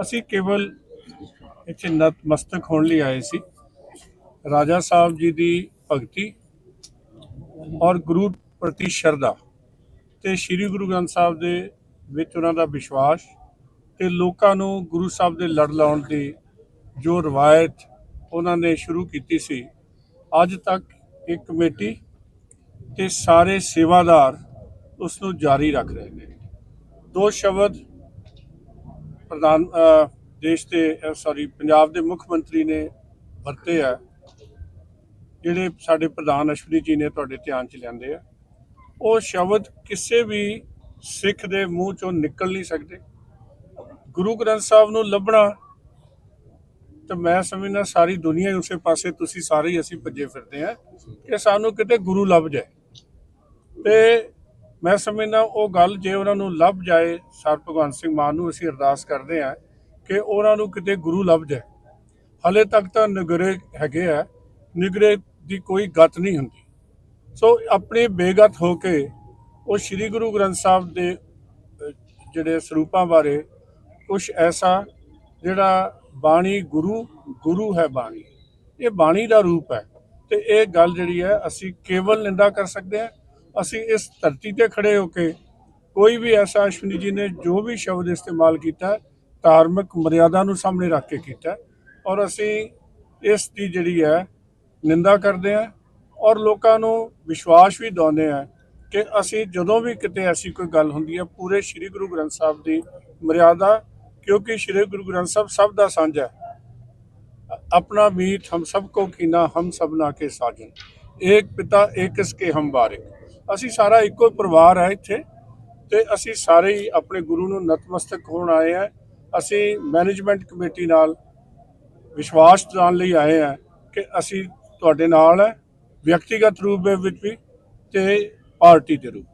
ਅਸੀਂ ਕੇਵਲ ਇੱਥੇ ਨਤਮਸਤਕ ਹੋਣ ਲਈ ਆਏ ਸੀ। ਰਾਜਾ ਸਾਹਿਬ ਜੀ ਦੀ ਭਗਤੀ ਔਰ ਗੁਰੂ ਪ੍ਰਤੀ ਸ਼ਰਧਾ ਤੇ ਸ੍ਰੀ ਗੁਰੂ ਗ੍ਰੰਥ ਸਾਹਿਬ ਦੇ ਵਿੱਚ ਉਹਨਾਂ ਦਾ ਵਿਸ਼ਵਾਸ ਤੇ ਲੋਕਾਂ ਨੂੰ ਗੁਰੂ ਸਾਹਿਬ ਦੇ ਲੜ ਲਾਉਣ ਦੀ ਜੋ ਰਵਾਇਤ ਉਹਨਾਂ ਨੇ ਸ਼ੁਰੂ ਕੀਤੀ ਸੀ, ਅੱਜ ਤੱਕ ਇਹ ਕਮੇਟੀ ਤੇ ਸਾਰੇ ਸੇਵਾਦਾਰ ਉਸ ਨੂੰ ਜਾਰੀ ਰੱਖ ਰਹੇ ਨੇ। ਦੋ ਸ਼ਬਦ ਪ੍ਰਧਾਨ ਦੇਸ਼ ਦੇ ਸੌਰੀ ਪੰਜਾਬ ਦੇ ਮੁੱਖ ਮੰਤਰੀ ਨੇ ਵਰਤੇ ਆ, ਜਿਹੜੇ ਸਾਡੇ ਪ੍ਰਧਾਨ ਅਸ਼ਵਨੀ ਜੀ ਨੇ ਤੁਹਾਡੇ ਧਿਆਨ ਚ ਲਿਆਂਦੇ ਆ, ਉਹ ਸ਼ਬਦ ਕਿਸੇ ਵੀ ਸਿੱਖ ਦੇ ਮੂੰਹ ਚੋਂ ਨਿਕਲ ਨਹੀਂ ਸਕਦੇ। ਗੁਰੂ ਗ੍ਰੰਥ ਸਾਹਿਬ ਨੂੰ ਲੱਭਣਾ, ਤੇ ਮੈਂ ਸਮਝਦਾ ਸਾਰੀ ਦੁਨੀਆ ਹੀ ਉਸੇ ਪਾਸੇ, ਤੁਸੀਂ ਸਾਰੇ ਹੀ ਅਸੀਂ ਭੱਜੇ ਫਿਰਦੇ ਆ, ਕਿ ਸਾਨੂੰ ਕਿਤੇ ਗੁਰੂ ਲੱਭ ਜਾਏ। ਤੇ ਮੈਂ ਸਮਝਦਾ ਉਹ ਗੱਲ ਜੇ ਉਹਨਾਂ ਨੂੰ ਲੱਭ ਜਾਏ, ਸਰ ਭਗਵੰਤ ਸਿੰਘ ਮਾਨ ਨੂੰ ਅਸੀਂ ਅਰਦਾਸ ਕਰਦੇ ਆ ਕਿ ਉਹਨਾਂ ਨੂੰ ਕਿਤੇ ਗੁਰੂ ਲੱਭ ਜਾਏ। ਹਲੇ ਤੱਕ ਤਾਂ ਨਿਗਰੇ ਹੈਗੇ ਆ, ਨਿਗਰੇ ਦੀ ਕੋਈ ਗਤ ਨਹੀਂ ਹੁੰਦੀ। ਸੋ ਆਪਣੇ ਬੇਗਤ ਹੋ ਕੇ ਉਹ ਸ੍ਰੀ ਗੁਰੂ ਗ੍ਰੰਥ ਸਾਹਿਬ ਦੇ ਜਿਹੜੇ ਸਰੂਪਾਂ ਬਾਰੇ ਕੁਝ ਐਸਾ ਜਿਹੜਾ ਬਾਣੀ ਗੁਰੂ ਗੁਰੂ ਹੈ ਬਾਣੀ, ਇਹ ਬਾਣੀ ਦਾ ਰੂਪ ਹੈ ਤੇ ਇਹ ਗੱਲ ਜਿਹੜੀ ਹੈ ਅਸੀਂ ਕੇਵਲ ਨਿੰਦਾ ਕਰ ਸਕਦੇ ਹਾਂ। ਅਸੀਂ ਇਸ ਧਰਤੀ ਤੇ ਖੜੇ ਹੋ ਕੇ ਕੋਈ ਵੀ ਐਸਾ ਅਸ਼ਵਨੀ ਜੀ ਨੇ ਜੋ ਵੀ ਸ਼ਬਦ ਇਸਤੇਮਾਲ ਕੀਤਾ ਹੈ, ਧਾਰਮਿਕ ਮਰਿਆਦਾ ਨੂੰ ਸਾਹਮਣੇ ਰੱਖ ਕੇ ਕੀਤਾ ਹੈ ਔਰ ਅਸੀਂ ਇਸ ਦੀ ਜਿਹੜੀ ਹੈ ਨਿੰਦਾ ਕਰਦੇ ਹਾਂ ਔਰ ਲੋਕਾਂ ਨੂੰ ਵਿਸ਼ਵਾਸ ਵੀ ਦਿਵਾਉਂਦੇ ਹਾਂ ਕਿ ਅਸੀਂ ਜਦੋਂ ਵੀ ਕਿਤੇ ਐਸੀ ਕੋਈ ਗੱਲ ਹੁੰਦੀ ਹੈ ਪੂਰੇ ਸ੍ਰੀ ਗੁਰੂ ਗ੍ਰੰਥ ਸਾਹਿਬ ਦੀ ਮਰਿਆਦਾ ਕਿਉਂਕਿ ਸ੍ਰੀ ਗੁਰੂ ਗ੍ਰੰਥ ਸਾਹਿਬ ਸਭ ਦਾ ਸਾਂਝਾ ਹੈ अपना मीत हम सबको कीना हम सबना के साजन ਇੱਕ ਪਿਤਾ ਇੱਕ ਇਸ ਕੇ ਹਮ ਬਾਰਿਕ ਅਸੀਂ ਸਾਰਾ ਇੱਕੋ ਪਰਿਵਾਰ ਹੈ ਇੱਥੇ ਤੇ ਅਸੀਂ ਸਾਰੇ ਹੀ ਆਪਣੇ ਗੁਰੂ ਨੂੰ ਨਤਮਸਤਕ ਹੋਣ ਆਏ ਆ। ਅਸੀਂ ਮੈਨੇਜਮੈਂਟ ਕਮੇਟੀ ਨਾਲ ਵਿਸ਼ਵਾਸ ਦਿਵਾਉਣ ਲਈ ਆਏ ਆ ਕਿ ਅਸੀਂ ਤੁਹਾਡੇ ਨਾਲ ਹੈ ਵਿਅਕਤੀਗਤ ਰੂਪ ਦੇ ਵਿੱਚ ਵੀ ਤੇ ਪਾਰਟੀ ਦੇ ਰੂਪ